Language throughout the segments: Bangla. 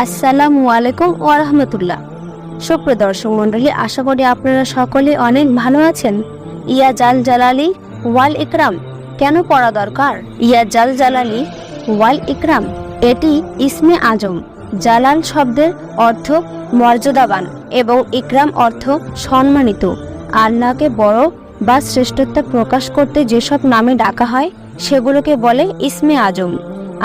আসসালামু আলাইকুম ওরহমতুল্লাহ সুপ্রিয় দর্শক মণ্ডলী, আশা করি আপনারা সকলে অনেক ভালো আছেন। ইয়া জাল জালালি ওয়াল ইকরাম, কেন পড়া দরকার? ইয়া জাল জালালি ওয়াল ইকরাম, এটি ইসমে আজম, জালাল শব্দের অর্থ মর্যাদাবান এবং ইকরাম অর্থ সম্মানিত। আল্লাহকে বড় বা শ্রেষ্ঠত্ব প্রকাশ করতে যেসব নামে ডাকা হয়, সেগুলোকে বলে ইসমে আজম।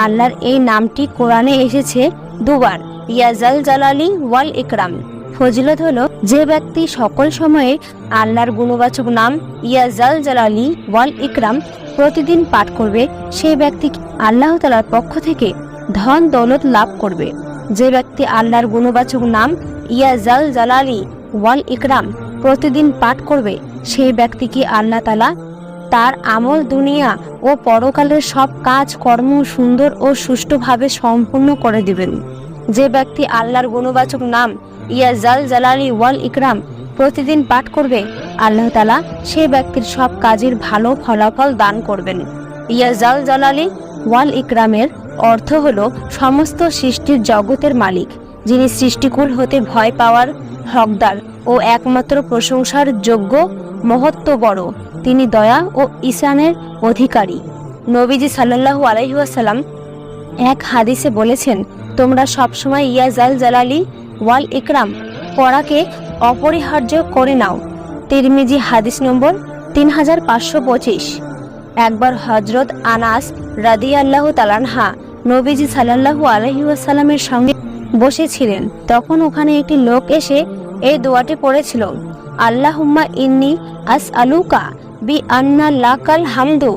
আল্লাহর এই নামটি কোরআনে এসেছে দুবার। ইয়াজাল জালালি ওয়াল ইকরাম। ফজিলত হলো, যে ব্যক্তি সকল সময়ে আল্লাহর গুণবাচক নাম ইয়াজাল জালালি ওয়াল ইকরাম প্রতিদিন পাঠ করবে, সেই ব্যক্তি আল্লাহ তালার পক্ষ থেকে ধন দৌলত লাভ করবে? যে ব্যক্তি আল্লাহর গুণবাচক নাম ইয়াজাল জালালি ওয়াল ইকরাম প্রতিদিন পাঠ করবে, সেই ব্যক্তিকে আল্লাহ তালা তার আমল দুনিয়া ও পরকালের সব কাজ, কর্ম সুন্দর ও সুষ্ঠুভাবে সম্পূর্ণ করে দিবেন। যে ব্যক্তি আল্লাহর গুণবাচক নাম, ইয়া জাল জালালি ওয়াল ইকরাম, প্রতিদিন পাঠ করবে, আল্লাহ তালা সেই ব্যক্তির সব কাজের ভালো ফলাফল দান করবেন। ইয়া জাল জালালি ওয়াল ইকরামের অর্থ হল সমস্ত সৃষ্টির জগতের মালিক, যিনি সৃষ্টিকুল হতে ভয় পাওয়ার হকদার ও একমাত্র প্রশংসার যোগ্য মহত্ব বড়। তিনি দয়া ও ঈশানের অধিকারী। নবীজি সাল্লাল্লাহু আলাইহাসাল্লাম এক হাদিসে বলেছেন, তোমরা সবসময় ইয়াজাল জালালি ওয়াল ইকরাম, পড়াকে অপরিহার্য করে নাও। তিরমিজি হাদিস নম্বর তিন হাজার পাঁচশো পঁচিশ। একবার হজরত আনাস রাদি আল্লাহ তালানহা নবীজি সাল্লাল্লাহু আলহিউসাল্লামের সঙ্গে বসেছিলেন। তখন ওখানে একটি লোক এসে এই দোয়াটি পড়েছিল, আল্লাহুম্মা ইন্নি আস আলুকা বি আন্না লাকাল হামদু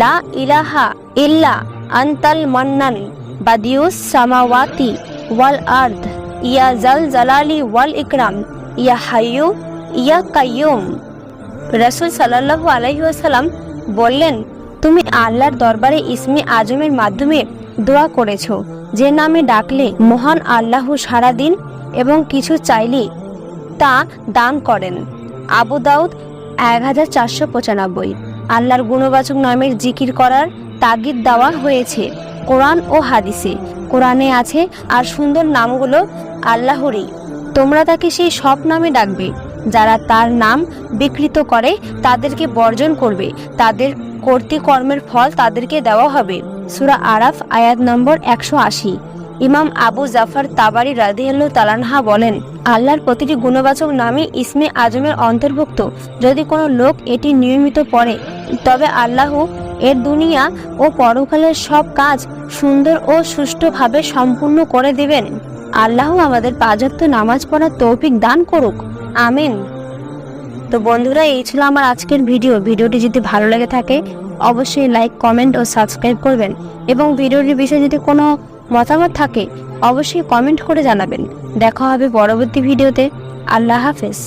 লা ইলাহা ইল্লা আন্তাল মান্নান বাদিউস সামাওয়াতি ওয়াল আর্দ। ইয়া জাল জালালি ওয়াল ইকরাম। ইয়া হাইয়ু, ইয়া কাইয়ুম। রাসূল সাল্লাল্লাহু আলাইহি ওয়াসাল্লাম বললেন, তুমি আল্লাহর দরবারে ইসমি আজমের মাধ্যমে দোয়া করেছ। যে নামে ডাকলে মহান আল্লাহ সারাদিন এবং কিছু চাইলে তা দান করেন। আবু দাউদ এক হাজার চারশো পঁচানব্বই। আল্লাহর গুণবাচক নামের জিকির করার তাগিদ দেওয়া হয়েছে কোরআন ও হাদিসে। কোরআনে আছে, আর সুন্দর নামগুলো আল্লাহরই। তোমরা তাকে সেই সব নামে ডাকবে। যারা তার নাম বিকৃত করে, তাদেরকে বর্জন করবে। তাদের কর্তৃকর্মের ফল তাদেরকে দেওয়া হবে। সুরা আরাফ আয়াত নম্বর একশো আশি। ইমাম আবু জাফর তাবারি রাদিয়াল্লু তালানহা বলেন, আল্লাহর প্রতিটি গুণবাচক নামই ইসমে আজমের অন্তর্ভুক্ত। যদি কোনো লোক এটি নিয়মিত পড়ে, তবে আল্লাহ এর দুনিয়া ও পরকালের সব কাজ সুন্দর ও সুষ্ঠুভাবে সম্পূর্ণ করে দেবেন। আল্লাহ আমাদের পাঁচত্ব নামাজ পড়ার তৌফিক দান করুক। আমিন। তো বন্ধুরা, এই ছিল আমার আজকের ভিডিও। ভিডিওটি যদি ভালো লেগে থাকে, অবশ্যই লাইক, কমেন্ট ও সাবস্ক্রাইব করবেন। এবং ভিডিওটির বিষয়ে যদি কোনো মতামত থাকে অবশ্যই কমেন্ট করে জানাবেন। দেখা হবে পরবর্তী ভিডিওতে। আল্লাহ হাফেজ।